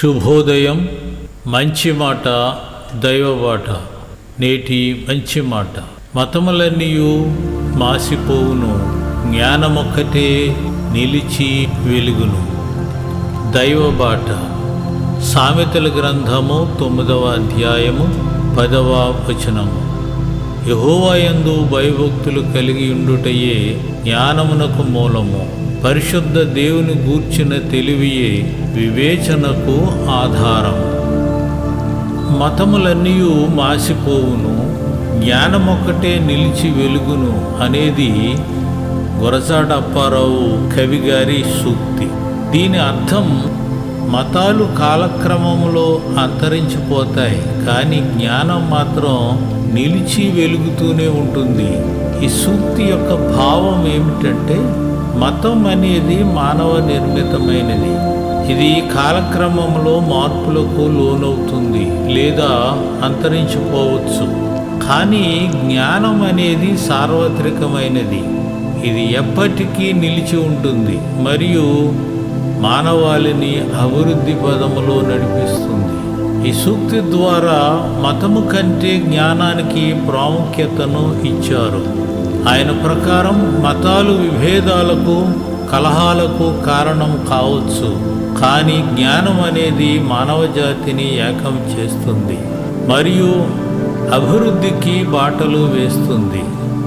శుభోదయం మంచి మాట దైవబాట నేటి మంచి మాట. మతములన్నీయు మాసిపోవును జ్ఞానమొక్కటే నిలిచి వెలుగును. దైవబాట సామెతల గ్రంథము తొమ్మిదవ అధ్యాయము పదవ వచనము. యహోవాయందు భయభక్తులు కలిగి ఉండుటయే జ్ఞానమునకు మూలము. పరిశుద్ధ దేవుని గూర్చిన తెలివియే వివేచనకు ఆధారం. మతములన్నీ మాసిపోవును జ్ఞానమొక్కటే నిలిచి వెలుగును అనేది గురజాడ అప్పారావు సూక్తి. దీని అర్థం మతాలు కాలక్రమంలో అంతరించిపోతాయి కానీ జ్ఞానం మాత్రం నిలిచి వెలుగుతూనే ఉంటుంది. ఈ సూక్తి యొక్క భావం ఏమిటంటే మతం అనేది మానవ నిర్మితమైనది ఇది కాలక్రమంలో మార్పులకు లోనవుతుంది లేదా అంతరించిపోవచ్చు. కానీ జ్ఞానం అనేది సార్వత్రికమైనది. ఇది ఎప్పటికీ నిలిచి ఉంటుంది మరియు మానవాళిని అభివృద్ధి పదములో నడిపిస్తుంది. ఈ సూక్తి ద్వారా మతము కంటే జ్ఞానానికి ప్రాముఖ్యతను ఇచ్చారు. ఆయన ప్రకారం మతాలు విభేదాలకు కలహాలకు కారణం కావచ్చు. కానీ జ్ఞానం అనేది మానవ జాతిని ఏకం చేస్తుంది. మరియు అభివృద్ధికి బాటలు వేస్తుంది.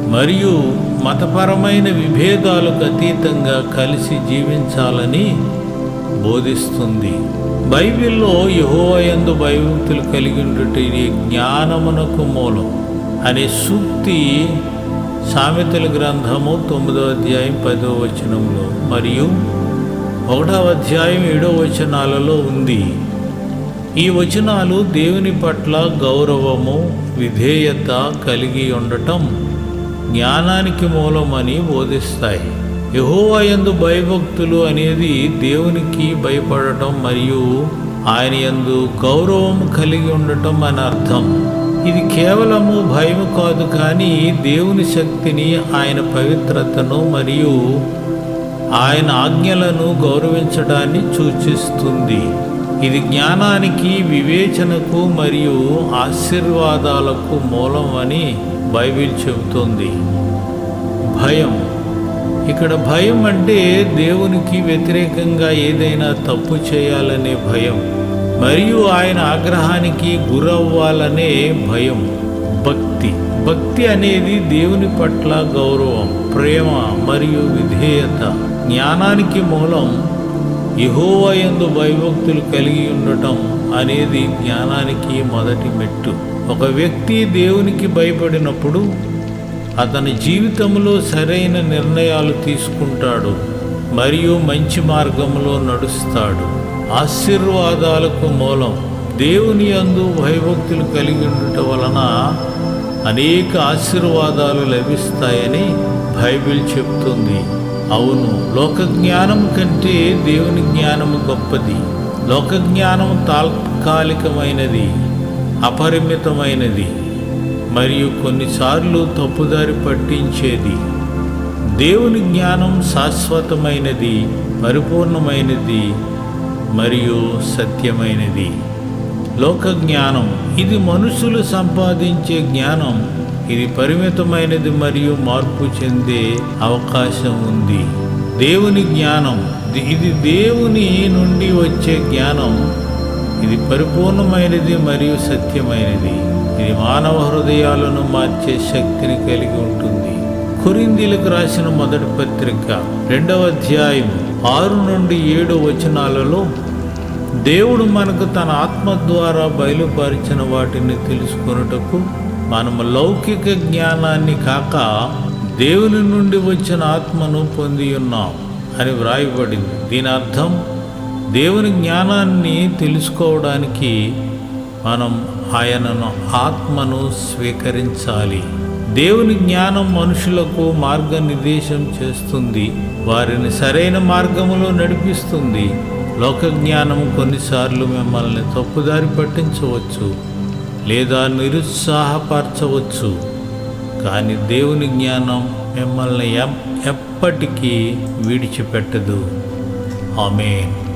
మరియు మతపరమైన విభేదాలకు అతీతంగా కలిసి జీవించాలని బోధిస్తుంది. బైబిల్లో యహోవయందు భయభక్తులు కలిగి జ్ఞానమునకు మూలం. అనే సూక్తి సామెతల గ్రంథము తొమ్మిదో అధ్యాయం పదవ వచనంలో మరియు ఒకటవ అధ్యాయం ఏడవ వచనాలలో ఉంది. ఈ వచనాలు దేవుని పట్ల గౌరవము విధేయత కలిగి ఉండటం జ్ఞానానికి మూలమని బోధిస్తాయి. యహోవాయందు భయభక్తులు అనేది దేవునికి భయపడటం మరియు ఆయన యందు గౌరవం కలిగి ఉండటం అని అర్థం. ఇది కేవలము భయం కాదు కానీ దేవుని శక్తిని ఆయన పవిత్రతను మరియు ఆయన ఆజ్ఞలను గౌరవించడాన్ని సూచిస్తుంది. ఇది జ్ఞానానికి వివేచనకు మరియు ఆశీర్వాదాలకు మూలం అని బైబిల్ చెబుతుంది. భయం. ఇక్కడ భయం అంటే దేవునికి వ్యతిరేకంగా ఏదైనా తప్పు చేయాలనే భయం. మరియు ఆయన ఆగ్రహానికి గురవ్వాలనే భయం. భక్తి. భక్తి అనేది దేవుని పట్ల గౌరవం ప్రేమ మరియు విధేయత. జ్ఞానానికి మూలం యహోవయందు భయభక్తులు కలిగి ఉండటం అనేది జ్ఞానానికి మొదటి మెట్టు. ఒక వ్యక్తి దేవునికి భయపడినప్పుడు అతని జీవితంలో సరైన నిర్ణయాలు తీసుకుంటాడు మరియు మంచి మార్గంలో నడుస్తాడు. ఆశీర్వాదాలకు మూలం. దేవుని అందు భయభక్తులు కలిగి ఉండటం వలన అనేక ఆశీర్వాదాలు లభిస్తాయని బైబిల్ చెప్తుంది. అవును లోక జ్ఞానం కంటే దేవుని జ్ఞానము గొప్పది. లోక జ్ఞానం తాత్కాలికమైనది అపరిమితమైనది మరియు కొన్నిసార్లు తప్పుదారి పట్టించేది. దేవుని జ్ఞానం శాశ్వతమైనది పరిపూర్ణమైనది మరియు సత్యమైనది. లోక జ్ఞానం ఇది మనుషులు సంపాదించే జ్ఞానం. ఇది పరిమితమైనది మరియు మార్పు చెందే అవకాశం ఉంది. దేవుని జ్ఞానం ఇది దేవుని నుండి వచ్చే జ్ఞానం. ఇది పరిపూర్ణమైనది మరియు సత్యమైనది. ఇది మానవ హృదయాలను మార్చే శక్తిని కలిగి ఉంటుంది. కొరిందీలకు రాసిన మొదటి పత్రిక రెండవ అధ్యాయం ఆరు నుండి ఏడు వచనాలలో దేవుడు మనకు తన ఆత్మ ద్వారా బయలుపరిచిన వాటిని తెలుసుకొనుటకు మనము లౌకిక జ్ఞానాన్ని కాక దేవుని నుండి వచ్చిన ఆత్మను పొంది ఉన్నాం అని వ్రాయబడింది. దీని అర్థం దేవుని జ్ఞానాన్ని తెలుసుకోవడానికి మనం ఆయనను ఆత్మను స్వీకరించాలి. దేవుని జ్ఞానం మనుషులకు మార్గనిర్దేశం చేస్తుంది. వారిని సరైన మార్గములో నడిపిస్తుంది. లోక జ్ఞానం కొన్నిసార్లు మిమ్మల్ని తప్పుదారి పట్టించవచ్చు లేదా నిరుత్సాహపరచవచ్చు. కానీ దేవుని జ్ఞానం మిమ్మల్ని ఎప్పటికీ విడిచిపెట్టదు. ఆమెన్.